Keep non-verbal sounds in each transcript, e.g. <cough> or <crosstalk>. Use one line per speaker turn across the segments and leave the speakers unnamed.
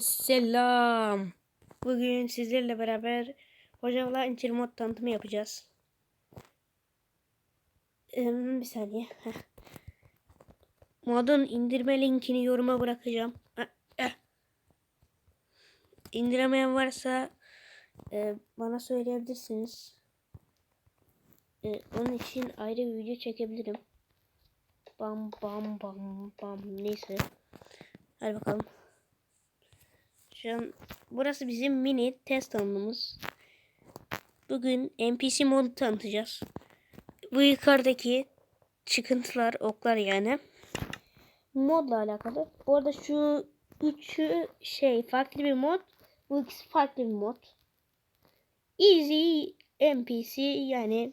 Selam. Bugün sizlerle beraber hocamla incir mod tanıtımı yapacağız. Ee, bir saniye. Heh. Modun indirme linkini yoruma bırakacağım. Heh, eh. İndiremeyen varsa e, bana söyleyebilirsiniz. E, onun için ayrı bir video çekebilirim. Bam bam bam bam neyse. Hadi bakalım. Şu burası bizim mini test alanımız. Bugün NPC modu tanıtacağız. Bu yukarıdaki çıkıntılar, oklar yani. Modla alakalı. Bu arada şu üçü şey farklı bir mod. Bu ikisi farklı bir mod. Easy NPC yani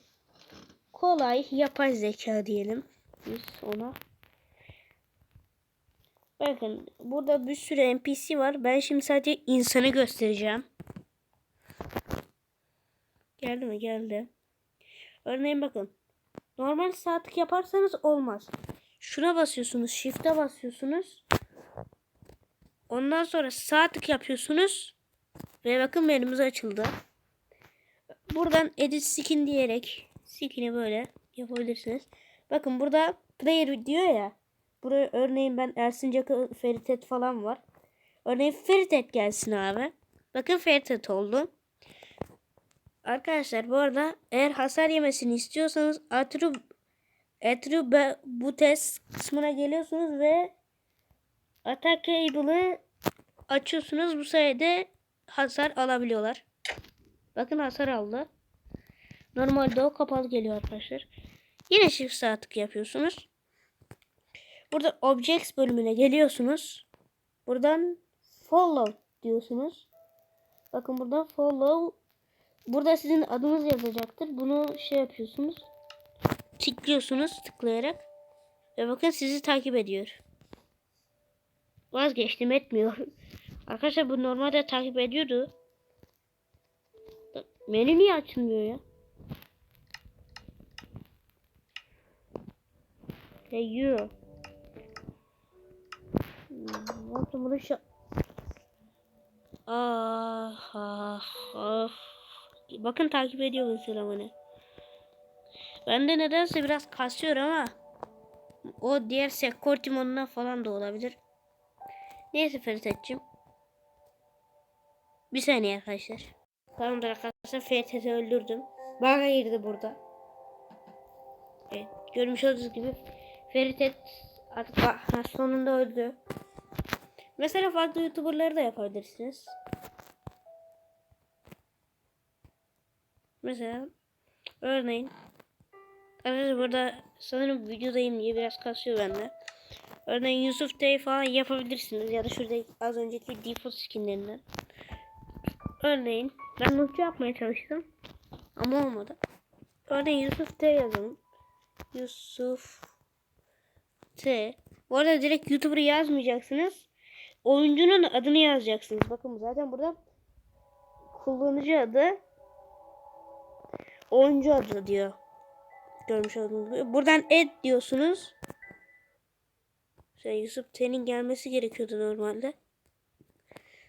kolay yapay zeka diyelim biz ona. Bakın burada bir sürü NPC var. Ben şimdi sadece insanı göstereceğim. Geldi mi? Geldi. Örneğin bakın. Normal saatlik yaparsanız olmaz. Şuna basıyorsunuz. Shift'e basıyorsunuz. Ondan sonra saatlik yapıyorsunuz. Ve bakın menümüz açıldı. Buradan edit skin diyerek skin'i böyle yapabilirsiniz. Bakın burada player diyor ya. Buraya örneğin ben Ersin Caka Feritet falan var. Örneğin Feritet gelsin abi. Bakın Feritet oldu. Arkadaşlar bu arada eğer hasar yemesini istiyorsanız Atru Atru bu test kısmına geliyorsunuz ve Attack Cable'ı açıyorsunuz. Bu sayede hasar alabiliyorlar. Bakın hasar aldı. Normalde o kapalı geliyor arkadaşlar. Yine shift sağ tık yapıyorsunuz. Burada objects bölümüne geliyorsunuz. Buradan follow diyorsunuz. Bakın burada follow burada sizin adınız yazacaktır. Bunu şey yapıyorsunuz. Tıklıyorsunuz tıklayarak. Ve bakın sizi takip ediyor. Vazgeçtim etmiyor. <laughs> Arkadaşlar bu normalde takip ediyordu. Menü niye açılmıyor ya? Hey you. Ne yaptım bunu. Ah, ah, ah. Bakın takip ediyor mesela beni. Ben de nedense biraz kasıyor ama o diğer security moduna falan da olabilir. Neyse Ferit'ciğim. Bir saniye arkadaşlar. Tamamdır arkadaşlar FT'yi öldürdüm. Bana girdi burada. Evet görmüş olduğunuz gibi Feritet artık sonunda öldü. Mesela farklı youtuberları da yapabilirsiniz. Mesela örneğin Arkadaşlar burada sanırım videodayım diye biraz kasıyor bende. Örneğin Yusuf Day falan yapabilirsiniz ya da şurada az önceki default skinlerinden. Örneğin ben notçu yapmaya çalıştım ama olmadı. Örneğin Yusuf Day yazalım. Yusuf T. Bu arada direkt YouTuber yazmayacaksınız. Oyuncunun adını yazacaksınız. Bakın zaten burada kullanıcı adı oyuncu adı diyor. Görmüş olduğunuz gibi. Buradan add diyorsunuz. Şey, Yusuf T'nin gelmesi gerekiyordu normalde.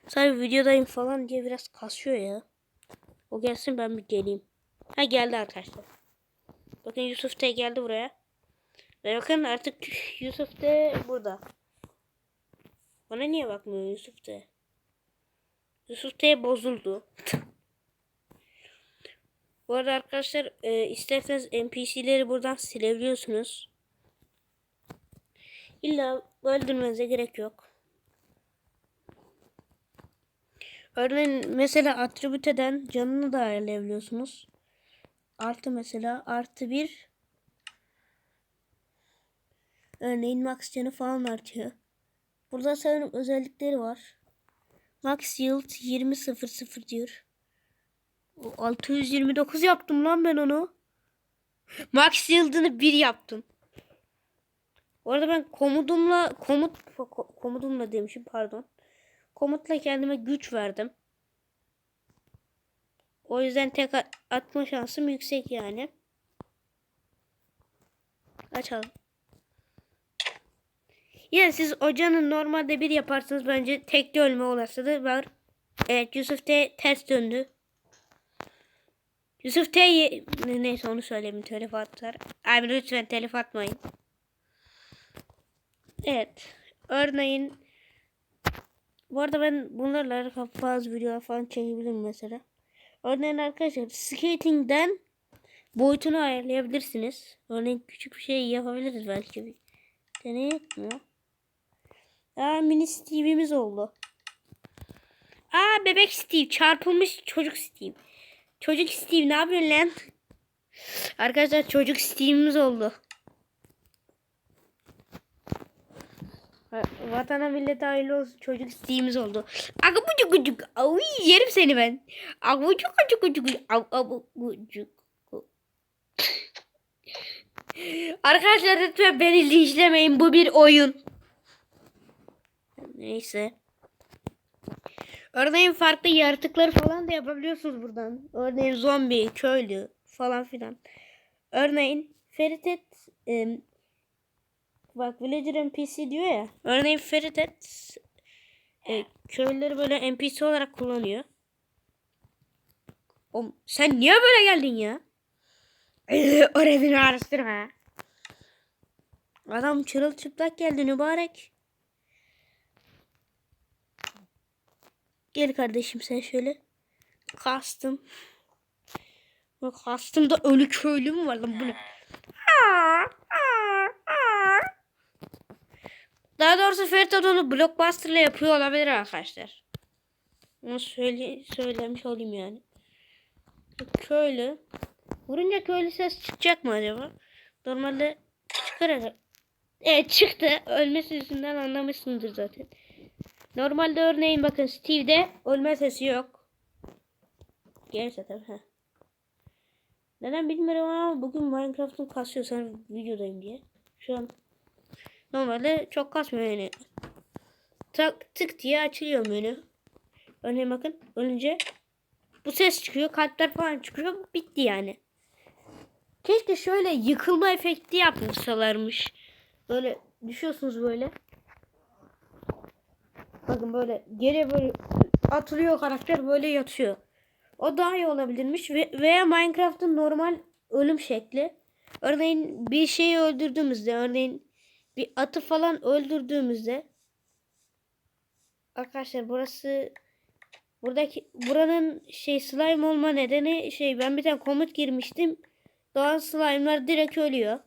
Sadece videodayım falan diye biraz kasıyor ya. O gelsin ben bir geleyim. Ha geldi arkadaşlar. Bakın Yusuf T geldi buraya. Ve bakın artık <laughs> Yusuf T burada. Bana niye bakmıyor Yusuf T? Yusuf T bozuldu. Bu arada arkadaşlar e, isterseniz NPC'leri buradan silebiliyorsunuz. İlla öldürmenize gerek yok. Örneğin mesela atribüteden canını da ayarlayabiliyorsunuz. Artı mesela artı bir örneğin max canı falan artıyor. Burada sanırım özellikleri var. Max yield 20.00 diyor. 629 yaptım lan ben onu. Max yıldını 1 yaptım. Bu arada ben komutumla komut komutumla demişim pardon. Komutla kendime güç verdim. O yüzden tek atma şansım yüksek yani. Açalım. Yani siz hocanın normalde bir yaparsınız bence tekli ölme olasılığı var. Evet Yusuf T ters döndü. Yusuf T ye- neyse onu söyleyeyim telef atar. Abi lütfen telef atmayın. Evet. Örneğin bu arada ben bunlarla bazı videolar falan çekebilirim mesela. Örneğin arkadaşlar skating'den boyutunu ayarlayabilirsiniz. Örneğin küçük bir şey yapabiliriz belki. Deneyek mi? Aa mini Steve'imiz oldu. Aa bebek Steve çarpılmış çocuk Steve. Çocuk Steve ne yapıyorsun lan? Arkadaşlar çocuk Steve'imiz oldu. Va- Vatana millete hayırlı olsun çocuk Steve'imiz oldu. Agabucuk gucuk. Ay yerim seni ben. Agabucuk gucuk gucuk. Agabucuk. Arkadaşlar lütfen beni linçlemeyin. Bu bir oyun. Neyse. Örneğin farklı yaratıkları falan da yapabiliyorsunuz buradan. Örneğin zombi, köylü falan filan. Örneğin Feritet em, bak Villager NPC diyor ya. Örneğin Feritet e, köylüleri böyle NPC olarak kullanıyor. Oğlum, sen niye böyle geldin ya? <laughs> Oraya beni araştırma. Adam çırılçıplak geldi mübarek. Gel kardeşim sen şöyle. Kastım. Bak kastımda ölü köylü mü var lan bu ne? Daha doğrusu Ferit onu blockbuster'la yapıyor olabilir arkadaşlar. Onu söyle, söylemiş olayım yani. Köylü. Vurunca köylü ses çıkacak mı acaba? Normalde çıkar. Evet çıktı. Ölmesi yüzünden anlamışsındır zaten. Normalde örneğin bakın Steve'de ölme sesi yok. Gerçi tabii. Heh. Neden bilmiyorum ama bugün Minecraft'ın kasıyor sen videodayım diye. Şu an normalde çok kasmıyor yani. Tak tık diye açılıyor menü. Örneğin bakın ölünce bu ses çıkıyor kalpler falan çıkıyor bitti yani. Keşke şöyle yıkılma efekti yapmışsalarmış. Böyle düşüyorsunuz böyle. Bakın böyle geri böyle atılıyor karakter böyle yatıyor. O daha iyi olabilirmiş ve veya Minecraft'ın normal ölüm şekli. Örneğin bir şeyi öldürdüğümüzde, örneğin bir atı falan öldürdüğümüzde Arkadaşlar burası buradaki buranın şey slime olma nedeni şey ben bir tane komut girmiştim. Doğan slime'lar direkt ölüyor.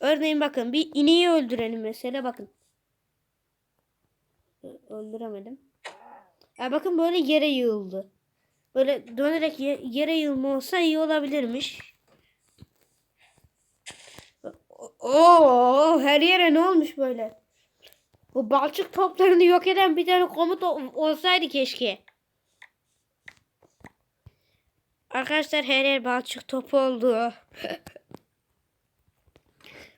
Örneğin bakın bir ineği öldürelim mesela bakın. Öldüremedim. Ya bakın böyle yere yığıldı. Böyle dönerek ye- yere yığılma olsa iyi olabilirmiş. Oo, her yere ne olmuş böyle? Bu balçık toplarını yok eden bir tane komut ol- olsaydı keşke. Arkadaşlar her yer balçık topu oldu. <laughs>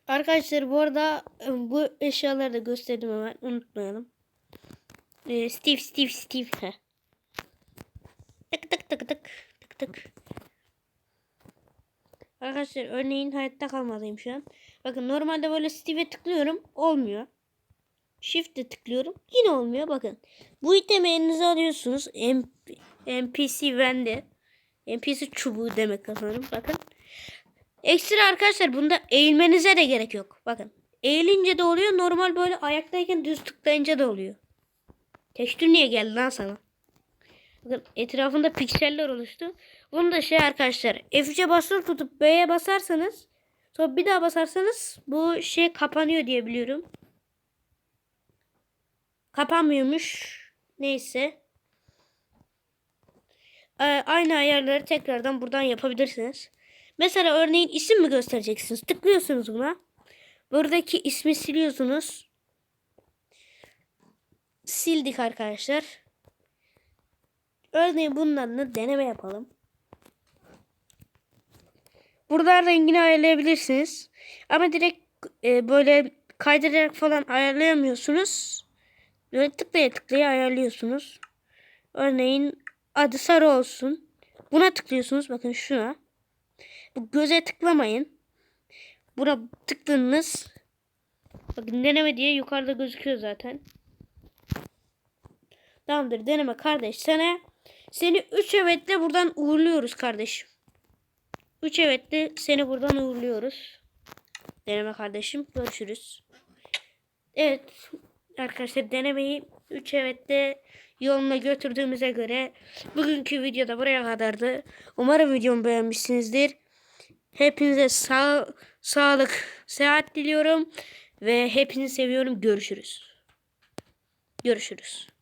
Arkadaşlar bu arada e, bu eşyaları da gösterdim hemen unutmayalım. Ee, Steve Steve Steve. Heh. Tık tık tık tık tık tık. Arkadaşlar örneğin hayatta kalmadayım şu an. Bakın normalde böyle Steve'e tıklıyorum olmuyor. Shift'e tıklıyorum yine olmuyor bakın. Bu itemi elinize alıyorsunuz. M NPC bende. NPC çubuğu demek sanırım bakın. Ekstra arkadaşlar bunda eğilmenize de gerek yok. Bakın. Eğilince de oluyor. Normal böyle ayaktayken düz tıklayınca da oluyor. Tekstür niye geldi lan sana? Bakın etrafında pikseller oluştu. Bunu da şey arkadaşlar F3'e basılı tutup B'ye basarsanız sonra bir daha basarsanız bu şey kapanıyor diye biliyorum. Kapanmıyormuş. Neyse. Ee, aynı ayarları tekrardan buradan yapabilirsiniz. Mesela örneğin isim mi göstereceksiniz? Tıklıyorsunuz buna. Buradaki ismi siliyorsunuz. Sildik arkadaşlar. Örneğin bundan deneme yapalım. Buradan rengini ayarlayabilirsiniz. Ama direkt e, böyle kaydırarak falan ayarlayamıyorsunuz. Böyle tıklaya tıklaya ayarlıyorsunuz. Örneğin adı sarı olsun. Buna tıklıyorsunuz. Bakın şuna. Bu göze tıklamayın. Buna tıkladınız. Bakın deneme diye yukarıda gözüküyor zaten. Tamamdır deneme kardeş. Sana seni 3 evetle buradan uğurluyoruz kardeşim. 3 evetle seni buradan uğurluyoruz. Deneme kardeşim. Görüşürüz. Evet arkadaşlar denemeyi 3 evetle yoluna götürdüğümüze göre bugünkü videoda buraya kadardı. Umarım videomu beğenmişsinizdir. Hepinize sağ, sağlık, seyahat diliyorum ve hepinizi seviyorum. Görüşürüz. Görüşürüz.